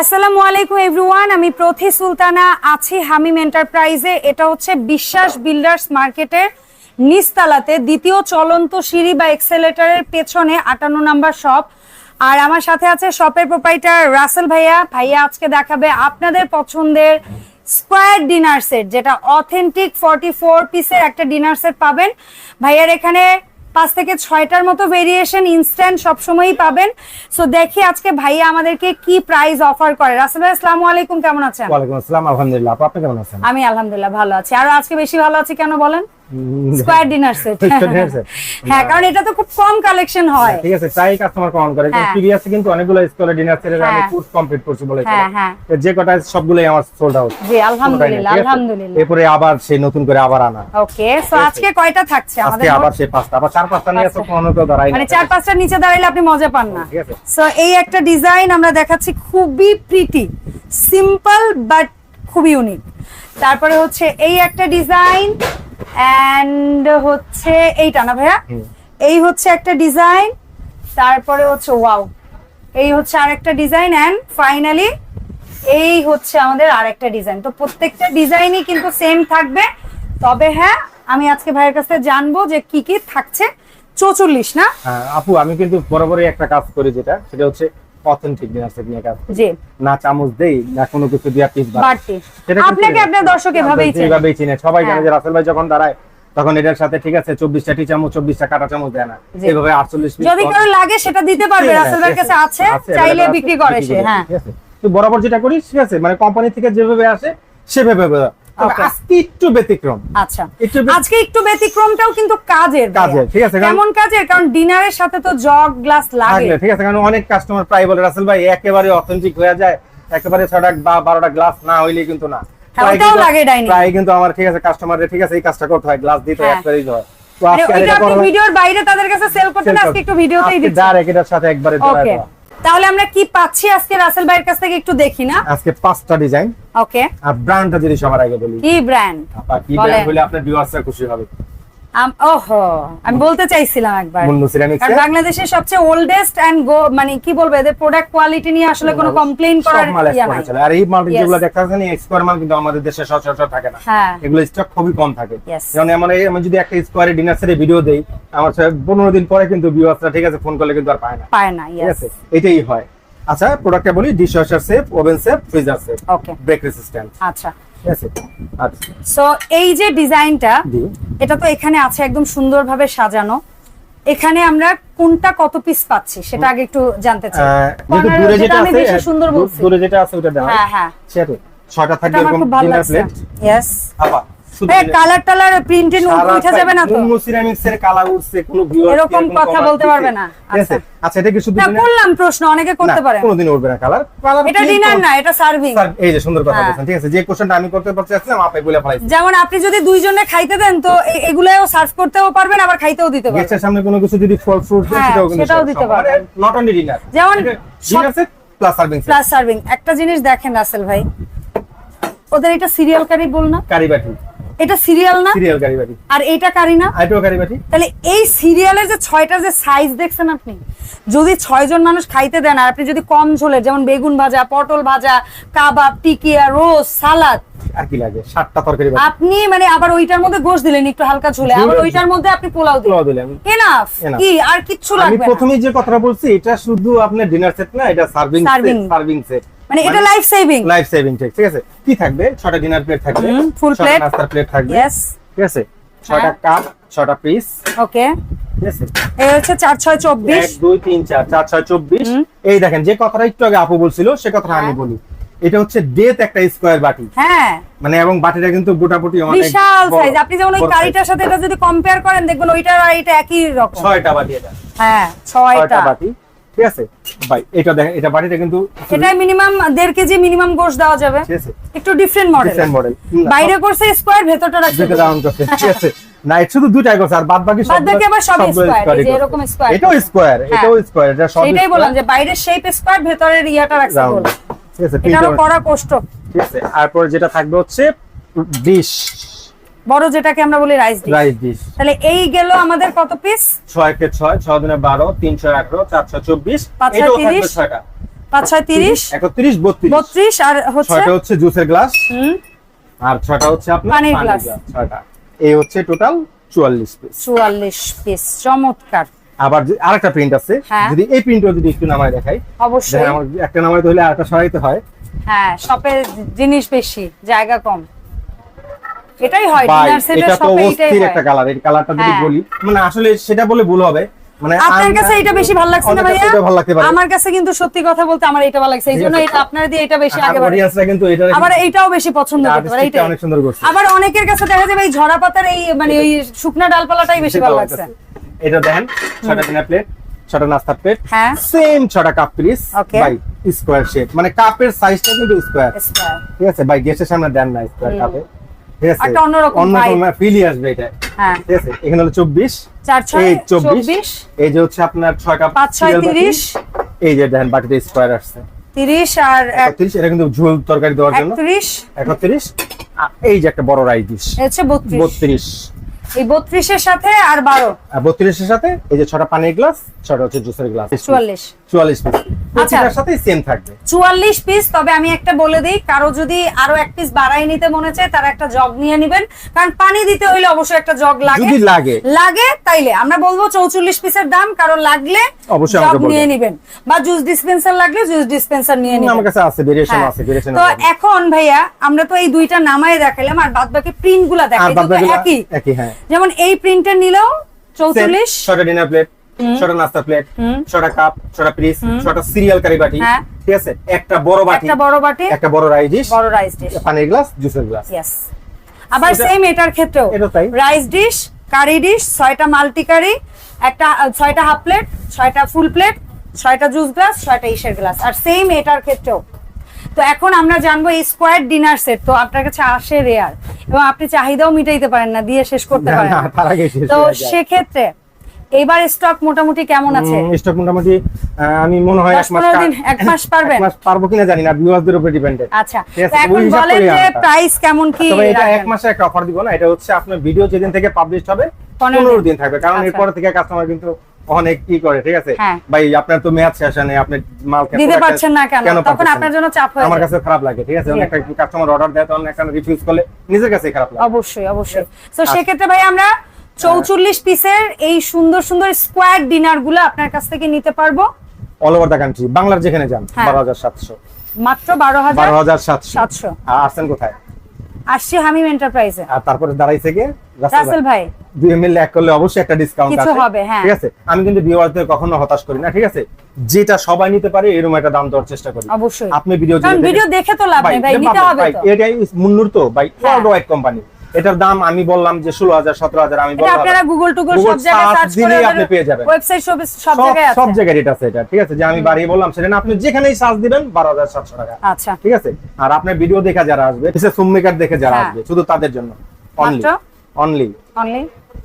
আসসালামু আলাইকুম এভরিওয়ান, আমি প্রথি সুলতানা, আছি হামিম এন্টারপ্রাইজে। এটা হচ্ছে বিশ্বাস বিল্ডার্স মার্কেটের নিস্তালাতে দ্বিতীয় চলন্ত সিঁড়ি বা এক্সেলেটারের পেছনে আটান্ন নাম্বার শপ। আর আমার সাথে আছে শপের প্রোপাইটার রাসেল ভাইয়া। ভাইয়া আজকে দেখাবে আপনাদের পছন্দের স্কোয়ার ডিনার সেট যেটা অথেন্টিক ফর্টি ফোর পিসের একটা ডিনার সেট পাবেন। ভাইয়ার এখানে পাঁচ থেকে ছয়টার মতো ভেরিয়েশন ইনস্ট্যান্ট সবসময়ই পাবেন। সো দেখি আজকে ভাইয়া আমাদেরকে কি প্রাইস অফার করে। রাসেল ভাই আসসালামু আলাইকুম কেমন আছেন? ওয়ালাইকুম আসসালাম আলহামদুলিল্লাহ। আপনি কেমন আছেন? আমি আলহামদুলিল্লাহ ভালো আছি। আর আজকে বেশি ভালো আছি কেন বলেন? Square dinner set? হ্যাঁ কারণ এটা তো খুব কম কালেকশন হয়। ঠিক আছে তাই কাস্টমার কমেন্ট করে। হ্যাঁ। প্রিভিয়াসে কিন্তু অনেকগুলো স্কুলে ডিনার সেটের আমি হ্যাঁ। কোর্স কমপ্লিট করছি বলে হ্যাঁ, হ্যাঁ। যে কটা সবগুলোই আমার সোল্ড আউট জি আলহামদুলিল্লাহ আলহামদুলিল্লাহ। এরপরে আবার সেই নতুন করে আবার আনা। ওকে সো আজকে কয়টা থাকছে আমাদের আজকে আবার? সেই পাঁচটা। আবার চার পাঁচটা নিয়ে আচ্ছা। কোনো দাঁড়াই মানে চার পাঁচটা নিচে দাঁড়াইলে আপনি মজা পান না। সো এই একটা ডিজাইন আমরা দেখাচ্ছি খুবই প্রিটি সিম্পল বাট খুবই ইউনিক তারপরে হচ্ছে এই একটা ডিজাইন এন্ড হচ্ছে এইটা না ভাইয়া। এই হচ্ছে একটা ডিজাইন তারপরে হচ্ছে ওয়াও এই হচ্ছে আরেকটা ডিজাইন এন্ড ফাইনালি এই হচ্ছে আমাদের আরেকটা ডিজাইন তো প্রত্যেকটা ডিজাইনই কিন্তু সেম থাকবে। তবে হ্যাঁ আমি আজকে ভাইয়ের কাছে জানব যে কি কি থাকছে। চৌচল্লিশ না? হ্যাঁ, আপু আমি কিন্তু বরাবরই একটা কাজ করি যেটা সেটা হচ্ছে অথেন্টিক ডিনার সেট নিয়ে কাজ জি না চামচ দেই না কোনো কিছু দিয়া পিস বাড়তি আপনাকে আপনার দর্শক এভাবেই চেনে। এভাবেই চিনে সবাই জানে হ্যাঁ। যে রাসেল ভাই যখন দাঁড়ায় তখন এটার সাথে ঠিক আছে চব্বিশটা টি চামচ চব্বিশটা কাটা চামচ দেয় না। এইভাবে আটচল্লিশ যদি কারও লাগে সেটা দিতে পারবে রাসেল ভাইয়ের কাছে আছে চাইলে বিক্রি করে সে হ্যাঁ তো বরাবর যেটা করি ঠিক আছে মানে কোম্পানি থেকে যেভাবে আসে সেভাবে. আজকে একটু ব্যতিক্রম। আচ্ছা। একটু আজকে একটু ব্যতিক্রমটাও কিন্তু কাজের কাজের, ঠিক আছে, কারণ- কেমন কাজের? কারণ ডিনারের সাথে তো জগ গ্লাস লাগে। ঠিক আছে কারণ অনেক কাস্টমার প্রায় বলে রাসেল ভাই একেবারে অথেন্টিক হয়ে যায়। একেবারে ছটা বা বারোটা গ্লাস না হইলে কিন্তু না। প্রায় কিন্তু- আমার ঠিক আছে কাস্টমারের ঠিক আছে এই কাজটা করতে হয় গ্লাস দিতে হয় হ্যাঁ। একবারে দিতে হয়। তো মানে আজকে ভিডিওর বাইরে তাদের কাছে সেল আজকে একটু ভিডিওতেই আজকে দিচ্ছি। direct এটার সাথে একবারে দেওয়া। তাহলে আমরা কি পাচ্ছি? আজকে রাসেল ভাইয়ের কাছ থেকে একটু দেখি না। আজকে পাঁচটা ডিজাইন ওকে আর ব্র্যান্ডটা যদি সবার আগে বলি। কি ব্র্যান্ড কি। ব্র্যান্ড হলে আপনার ভিউয়ার্সরা খুশি হবে? ওহো আমি বলতে চাইছিলাম একবার। বাংলাদেশের সবচেয়ে ওল্ডেস্ট এন্ড গো মানে কি বলব এদের প্রোডাক্ট কোয়ালিটি নিয়ে আসলে কোনো কমপ্লেইন করার আর এই মাল যেগুলো দেখতে পাচ্ছেন এই স্কোয়ার মাল কিন্তু আমাদের দেশে সচরাচর থাকে না। হ্যাঁ। এগুলো স্টক খুবই কম থাকে। যেমন এই আমি যদি একটা স্কোয়ারে ডিনার সেটে ভিডিও দেই আমার পনেরো দিন পরে কিন্তু ভিউয়ার্সরা ঠিক আছে ফোন করলে কিন্তু আর পায় না। পায় না ঠিক আছে? এটাই হয়। আচ্ছা প্রোডাক্টটা বলি dishwasher safe oven safe freezer safe break resistant আচ্ছা। ঠিক আছে আচ্ছা সো এই যে ডিজাইনটা এটা তো এখানে আছে একদম সুন্দরভাবে সাজানো। এখানে আমরা কোনটা কত পিস পাচ্ছি সেটা আগে একটু জানতে চাই। দূরে যেটা আছে বেশি সুন্দর বলছি। দূরে যেটা আছে ওটা দেওয়া। হ্যাঁ হ্যাঁ। সেটা ছয়টা থাকবে এরকম খুব ভালো ডিনার লাগছে। প্লেট। ইয়েস আপা কালার টালার প্রিন্টেড উঠে যাবে না তো। মুন্নু সিরামিক্স এর কালার উঠছে কোনো ভিউয়ার এরকম কথা বলতে পারবে না। আচ্ছা। এটা কি শুধু না করলাম প্রশ্ন অনেকে করতে পারে। কোনোদিন উঠবে না কালার এটা ডিনার না এটা সার্ভিং এই যে সুন্দর কথা হ্যাঁ। ঠিক আছে? যে কোশ্চেনটা আমি করতে পারছি আসলাম আপনি বলে ফেলাইছি যেমন আপনি যদি দুইজনে খাইতে দেন তো এগুলাও সার্ভ করতেও পারবেন আবার খাইতেও দিতে পারবেন। গেস্টের সামনে কোনো কিছু যদি ফল ফ্রুট হ্যাঁ, সেটাও কিন্তু সেটাও দিতে পারবেন। নট অনলি ডিনার যেমন dinner set plus serving plus serving একটা জিনিস দেখেন রাসেল ভাই। ওদের এটা সিরিয়াল কারি বল না? কারি বাটি। এটা সিরিয়াল না? সিরিয়াল কারি বাটি আর এটা কারি না? আইটো কারি বাটি তাহলে এই সিরিয়ালের যে ছয়টা যে সাইজ দেখছেন আপনি যদি ছয় জন মানুষ খাইতে দেন আর আপনি যদি কম ঝোলের যেমন বেগুন ভাজা পটল ভাজা কাবাব টিকিয়া রোজ সালাদ আর কি লাগে? সাতটা তরকারি আপনি মানে আবার ওইটার মধ্যে গোশ দিলেন একটু হালকা ঝোলে আবার ওইটার মধ্যে আপনি পোলাও দিলেন। এনাফ কি আর কিচ্ছু লাগবে না? প্রথমেই যে কথাটা বলছি এটা শুধু আপনার ডিনার সেট না এটা সার্ভিং Serving. সার্ভিং সেট মানে এটা লাইফ সেভিং লাইফ সেভিং ঠিক ঠিক আছে? কি থাকবে? ছটা ডিনার প্লেট থাকবে ফুল প্লেট নাস্তার প্লেট থাকবে ইয়েস ঠিক আছে? ছটা হ্যাঁ। কাপ ছটা পিস ওকে এই হচ্ছে চার ছয় চব্বিশ। এক দুই তিন চার চার ছয় চব্বিশ। এই দেখেন যে কথাটা একটু আগে আপু বলছিল সে কথাটা আমি হ্যাঁ। বলি। এটা হচ্ছে ডেথ একটা স্কোয়ার বাটি। হ্যাঁ। মানে এবং বাটিটা কিন্তু গোটাপুটি অনেক বিশাল সাইজ আপনি যেমন ওই কারিটার সাথে এটা যদি কম্পেয়ার করেন দেখবেন ওইটার আর এটা একই রকম। ছয়টা বাটি এটা। হ্যাঁ ছয়টা বাটি। ঠিক আছে? ভাই এটা দেখেন এটা বাটিটা কিন্তু এটা মিনিমাম দেড় কেজি মিনিমাম গোশ দেওয়া যাবে। ঠিক আছে। একটু ডিফারেন্ট মডেল model। না, বাইরে করছে স্কোয়ার ভেতরটা রাখছে। যেটা রাউন্ড করছে। ঠিক আছে। না এটা শুধু দুইটাই করছে আর বাদ বাকি বাদ বাকি আবার সব square-ই এই এরকম square এটাও। স্কোয়ার। এটাও স্কোয়ার এটা সব সেটাই বললাম যে বাইরের শেপ স্কোয়ার ভেতরের ইয়াটা রাখছে ঠিক আছে এটারও করা কষ্ট। ঠিক আছে তারপর যেটা থাকবে হচ্ছে ডিশ বড় যেটাকে আমরা বলি রাইস ডিশ রাইস ডিশ তাহলে এই গেল আমাদের কত পিস ছয় কে ছয় ছয় দিনে বারো তিনশো আঠারো চারশো চব্বিশ। পাঁচশো এটাও থাকবে তিরিশ। ছয়টা। পাঁচ ছয় তিরিশ। একত্রিশ বত্রিশ। বত্রিশ আর হচ্ছে? ছয়টা হচ্ছে জুসের গ্লাস হুম। আর ছয়টা হচ্ছে আপনার পানির গ্লাস। গ্লাস ছয়টা। এই হচ্ছে টোটাল চুয়াল্লিশ পিস চুয়াল্লিশ পিস চমৎকার। আবার আরেকটা প্রিন্ট আছে। হ্যাঁ। যদি এই প্রিন্টও যদি একটু নামায় দেখাই অবশ্যই। আমার একটা নামাইতে হলে আরেকটা সরাইতে হয়। হ্যাঁ শপে জিনিস বেশি জায়গা কম। এটাই হয় ডিনার সেটের শপে এটাই হয়। একটা কালার এই কালারটা যদি হ্যাঁ। বলি মানে আসলে সেটা বলে ভুল হবে। মানে আপনার কাছে এটা বেশি ভালো লাগছে না ভাইয়া? এটা ভালো লাগতে পারে। আমার কাছে কিন্তু সত্যি কথা বলতে আমার এটা ভালো লাগছে এটা আপনার দিয়ে এটা বেশি আগে বাড়ে। audience কিন্তু এটা আবার এইটাও বেশি পছন্দ করতে পারে artistic অনেক সুন্দর করছে। আবার অনেকের কাছে দেখা এই ঝরা পাতার এই মানে ওই শুকনা ডালপালাটাই বেশি ভালো লাগছে। এটা দেন ছটা ডিনার প্লেট ছটা নাস্তা প্লেট হ্যাঁ। সেম ছটা কাপ পিস স্কোয়ার শেপ মানে কাপের সাইজটা কিন্তু স্কোয়ার ঠিক আছে ভাই গেস্টের সামনে দেন না স্কোয়ার কাপে একটা অন্যরকম অন্যরকম ফিলই আসবে এটা। হ্যাঁ। ঠিক আছে এখানে হলো চব্বিশ চার ছয় এই চব্বিশ চব্বিশ। এই যে হচ্ছে আপনার ছয় কাপ পাঁচ ছয় cereal বাটি। তিরিশ এই যে দেখেন বাটিতে স্কোয়ার আসছে। তিরিশ আর এক- একত্রিশ এটা কিন্তু ঝোল তরকারি দেওয়ার জন্য। একত্রিশ। একত্রিশ আ- এই যে একটা বড় রাইস ডিশ হচ্ছে বত্রিশ। বত্রিশ। এই বত্রিশের সাথে আর বারো। আর বত্রিশের সাথে এই যে ছটা পানির গ্লাস ছটা হচ্ছে জুসের গ্লাস চুয়াল্লিশ। চুয়াল্লিশ পিস প্রতিটার সাথে সেম থাকবে। চুয়াল্লিশ পিস তবে আমি একটা বলে দিই কারও যদি আরও এক পিস বাড়াই নিতে মনে চায় তারা একটা জগ নিয়ে নেবেন। কারণ পানি দিতে হইলে অবশ্যই একটা জগ লাগে। যদি লাগে। লাগে তাইলে। আমরা বলব চৌচল্লিশ পিসের দাম কারও লাগলে অবশ্যই জগ নিয়ে নিবেন। বা জুস ডিসপেন্সার লাগলে জুস ডিসপেন্সার নিয়ে আমার নিবেন। কাছে আছে ভেরিয়েশন হ্যাঁ। আছে ভেরিয়েশন তো এখন ভাইয়া আমরা তো এই দুইটা নামায় দেখালাম আর বাদ বাকি প্রিন্ট দেখাই বাদ একই। একই হ্যাঁ। যেমন এই প্রিন্টের নিলেও চৌচল্লিশ। ছটা ডিনার প্লেট ছটা নাস্তা প্লেট ছটা কাপ ছটা পিস ছটা সিরিয়াল কারি বাটি। হ্যাঁ। ঠিক আছে? একটা বড় বাটি। একটা বড় বাটি। একটা বড় রাইস ডিশ বড় রাইস ডিশ পানির গ্লাস জুসের গ্লাস আবার সেম এটার ক্ষেত্রেও। রাইস ডিশ কারি ডিশ ছয়টা মাল্টি কারি একটা ছয়টা হাফ প্লেট ছয়টা ফুল প্লেট ছয়টা জুস গ্লাস ছয়টা ইসের গ্লাস আর সেম এটার ক্ষেত্রেও। তো এখন আমরা জানব এই স্কোয়ার ডিনার সেট তো আপনার কাছে আসে রেয়ার এবং আপনি চাহিদাও মিটাইতে পারেন না দিয়ে শেষ করতে পারেন তো সেক্ষেত্রে এবার স্টক মোটামুটি কেমন আছে স্টক মোটামুটি আমি মনে হয় এক মাস দিন, এক মাস পারবেন? এক মাস পারব কিনা জানি না ভিউয়ারদের উপর ডিপেন্ডেড আচ্ছা আছে, এখন বলেন যে প্রাইস কেমন কি তবে এটা এক মাসে একটা অফার দিব না এটা হচ্ছে আপনার ভিডিও যেদিন থেকে পাবলিশ হবে পনেরো পনেরো দিন। দিন থাকবে কারণ আচ্ছা। এরপর থেকে কাস্টমার কিন্তু অনেক কি করে ঠিক আছে হ্যাঁ। ভাই আপনার তো মেয়াদ শেষ হয় আপনি মাল দিতে পারছেন না কেন? তখন আপনার? জন্য চাপ হয়ে আমার কাছে খারাপ লাগে ঠিক আছে অনেক কাস্টমার অর্ডার দেয় তখন একটা রিফিউজ করলে নিজের কাছে খারাপ লাগে অবশ্যই অবশ্যই তো আচ্ছা। সেক্ষেত্রে ভাই আমরা চৌচল্লিশ পিসের এই সুন্দর সুন্দর স্কোয়ার ডিনারগুলো আপনার কাছ থেকে নিতে পারব। অল ওভার দ্য কান্ট্রি বাংলার যেখানে যান হ্যাঁ। বারো হাজার সাতশো। মাত্র বারো হাজার বারো হাজার সাতশো। আসছেন কোথায়? আসছি হামিম এন্টারপ্রাইজে। আর তারপরে দাঁড়াইছে গিয়ে রাসেল ভাই। দুই এক করলে অবশ্যই একটা ডিসকাউন্ট কিছু হবে, হ্যাঁ। ঠিক আছে? আমি কিন্তু ভিউয়ারদের কখনো হতাশ করি না ঠিক আছে? যেটা সবাই নিতে পারে এরকম একটা দাম দেওয়ার চেষ্টা করি। অবশ্যই। আপনি ভিডিও ভিডিও দেখে তো লাভ নেই ভাই নিতে হবে তো। এটাই মুন্নুর তো ভাই। ওয়ার্ল্ড ওয়াইড কোম্পানি এটার দাম আমি বললাম যে ষোলো হাজার সতেরো হাজার আমি বললাম আপনারা গুগল টুগল সব জায়গায় search সার্চ করে দিলেই আপনি পেয়ে যাবেন। ওয়েবসাইট সব জায়গায় সব জায়গায় রেট আছে এটা ঠিক আছে? যে আমি বাড়িয়ে বললাম সেটা না আপনি যেখানেই সার্চ দিবেন বারো হাজার সাতশো টাকা। আচ্ছা। ঠিক আছে? আর আপনার ভিডিও দেখে যারা আসবে সুম মেকার দেখে যারা হ্যাঁ। আসবে শুধু তাদের জন্য। অনলি অনলি অনলি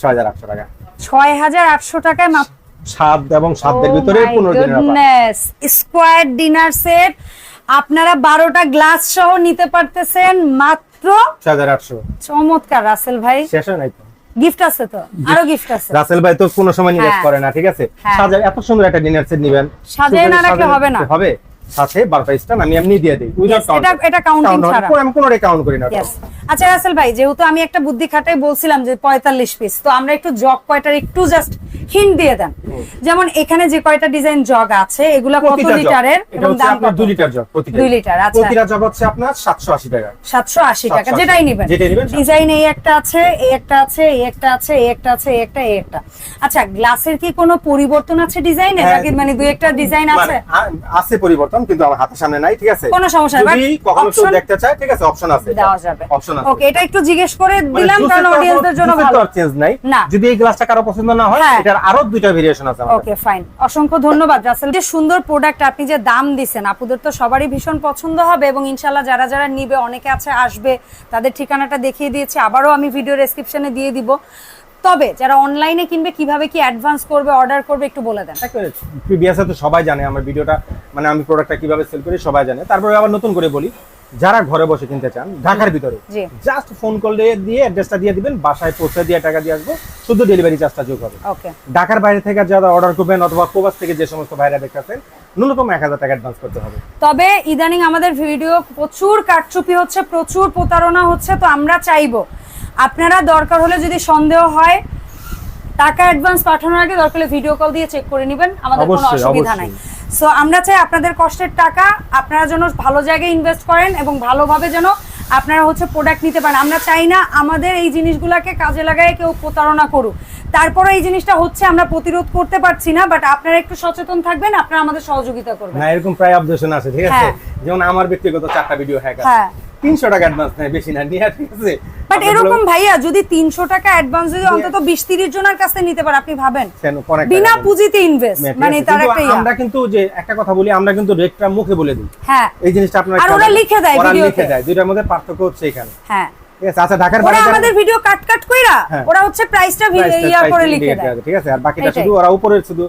ছয় হাজার আটশো টাকা। ছয় হাজার আটশো টাকায় মাত্র সাত এবং Oh সাতদের ভিতরে পনেরো দিনের স্কোয়ার ডিনার সেট আপনারা বারোটা গ্লাস সহ নিতে পারতেছেন মাত্র হাজার আটশো। চমৎকার রাসেল ভাই। শেষ নাই তো? গিফট আছে তো? আরও গিফট আছে। রাসেল ভাই তো কোনো সময় নিবেশ হ্যাঁ। করে না ঠিক আছে? হ্যাঁ। সাজা এত সুন্দর একটা ডিনার সেট নিবেন। সাজায় না রাখলে হবে না। হবে। সাথে আমি এমনি দিয়ে দিই। এটা- এটা counting ছাড়া। আমি কোনো কাউন্ট করি না। আচ্ছা রাসেল ভাই যেহেতু আমি একটা বুদ্ধি খাটাই বলছিলাম যে পঁয়তাল্লিশ পিস তো আমরা একটু জগ কয়টার একটু জাস্ট হিন্ট দিয়ে দেন। যেমন এখানে যে কয়টা ডিজাইন জগ আছে এগুলা কত লিটারের এবং দাম কত? 2 লিটার জগ প্রতিটা। দুই লিটার, আচ্ছা। প্রতিটা জগ হচ্ছে আপনার 780 টাকা। সাতশো আশি টাকা যেটাই নিবেন। যেটাই নিবেন, ডিজাইন এই একটা আছে এই একটা আছে এই একটা আছে এই একটা আছে এই একটা এই একটা। আচ্ছা গ্লাসের কি কোনো পরিবর্তন আছে ডিজাইনে হ্যাঁ। নাকি মানে দুই একটা ডিজাইন আছে? মানে আছে পরিবর্তন কিন্তু আমার হাতের সামনে নাই ঠিক আছে? কোনো সমস্যা নেই, যদি কখনো কেউ দেখতে চায় ঠিক আছে অপশন আছে। দেওয়া যাবে। অপশন আছে। ওকে এটা একটু জিজ্ঞেস করে মানে দিলাম কারণ অডিয়েন্সদের জন্য ভালো। চেঞ্জ নাই। না। যদি এই গ্লাসটা কারও পছন্দ না হয় হ্যাঁ। আরও দুইটা ভেরিয়েশন আছে ওকে ফাইন অসংখ্য ধন্যবাদ রাসেল। যে সুন্দর প্রোডাক্ট আপনি যে দাম দিছেন আপুদের তো সবারই ভীষণ পছন্দ হবে এবং ইনশাল্লাহ যারা যারা নিবে অনেকে আছে আসবে তাদের ঠিকানাটা দেখিয়ে দিয়েছি আবারও আমি ভিডিও ডেসক্রিপশনে দিয়ে দিব। তবে যারা অনলাইনে কিনবে কীভাবে কি অ্যাডভান্স করবে অর্ডার করবে একটু বলে দেন। প্রিভিয়াসে তো সবাই জানে আমার ভিডিওটা মানে আমি প্রোডাক্টটা কীভাবে সেল করি সবাই জানে। তারপরে আবার নতুন করে বলি। যারা ঘরে বসে কিনতে চান ঢাকার ভিতরে জাস্ট ফোন কল দিয়ে দিয়ে অ্যাড্রেসটা দিয়ে দিবেন বাসায় পৌঁছে দিয়ে টাকা দিয়ে আসব শুধু ডেলিভারি চার্জটা যোগ হবে। ওকে ঢাকার বাইরে থেকে যারা অর্ডার করবেন অথবা প্রবাস থেকে যে সমস্ত ভাইরা দেখতেছেন ন্যূনতম এক হাজার টাকা অ্যাডভান্স করতে হবে। তবে ইদানিং আমাদের ভিডিও প্রচুর কারচুপি হচ্ছে প্রচুর প্রতারণা হচ্ছে তো আমরা চাইব। আপনারা দরকার হলে যদি সন্দেহ হয় টাকা অ্যাডভান্স পাঠানোর আগে দরকার হলে ভিডিও কল দিয়ে চেক করে নেবেন আমাদের কোনো অসুবিধা নাই। সো আমরা চাই আপনাদের কষ্টের টাকা আপনারা যেন ভালো জায়গায় ইনভেস্ট করেন এবং ভালোভাবে যেন আপনারা হচ্ছে প্রোডাক্ট নিতে পারেন। আমরা চাই না আমাদের এই জিনিসগুলোকে কাজে লাগায় কেউ প্রতারণা করুক। তারপরে এই জিনিসটা হচ্ছে আমরা প্রতিরোধ করতে পারছি না বাট আপনারা একটু সচেতন থাকবেন আপনারা আমাদের সহযোগিতা করবেন। না এরকম প্রায় অবজেকশন আছে ঠিক আছে? হ্যাঁ। যেমন আমার ব্যক্তিগত চারটা ভিডিও হ্যাক আছে। হ্যাঁ তিনশো টাকা অ্যাডভান্স নেয় বেশি না নিয়ে ঠিক আছে। বাট এরকম ভাইয়া যদি তিনশো টাকা অ্যাডভান্স যদি অন্তত বিশ তিরিশ জনের কাছে নিতে পারে আপনি ভাবেন? বিনা পুঁজিতে ইনভেস্ট মানে তার একটা আমরা কিন্তু যে একটা কথা বলি আমরা কিন্তু রেটটা মুখে বলে দিই। হ্যাঁ। এই জিনিসটা আপনারা আর ওরা লিখে দেয় ভিডিওতে। লিখে দেয় দুইটার মধ্যে পার্থক্য হচ্ছে এখানে। হ্যাঁ। ঠিক আছে আচ্ছা ঢাকার বাইরে আমাদের ভিডিও কাট কাট কইরা হ্যাঁ। ওরা হচ্ছে প্রাইসটা price-টা ইয়া করে লিখে দেয় ঠিক আছে। আর বাকিটা শুধু ওরা উপরে শুধু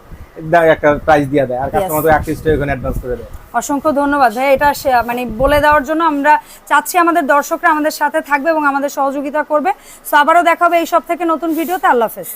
একটা প্রাইস দিয়ে দেয়। আর কাস্টমার তো ওখানে অ্যাডভান্স করে দেয়। অসংখ্য ধন্যবাদ ভাই এটা মানে বলে দেওয়ার জন্য আমরা চাচ্ছি আমাদের দর্শকরা আমাদের সাথে থাকবে এবং আমাদের সহযোগিতা করবে। সো আবারও দেখাবে এই সব থেকে নতুন ভিডিওতে। আল্লাহ হাফেজ।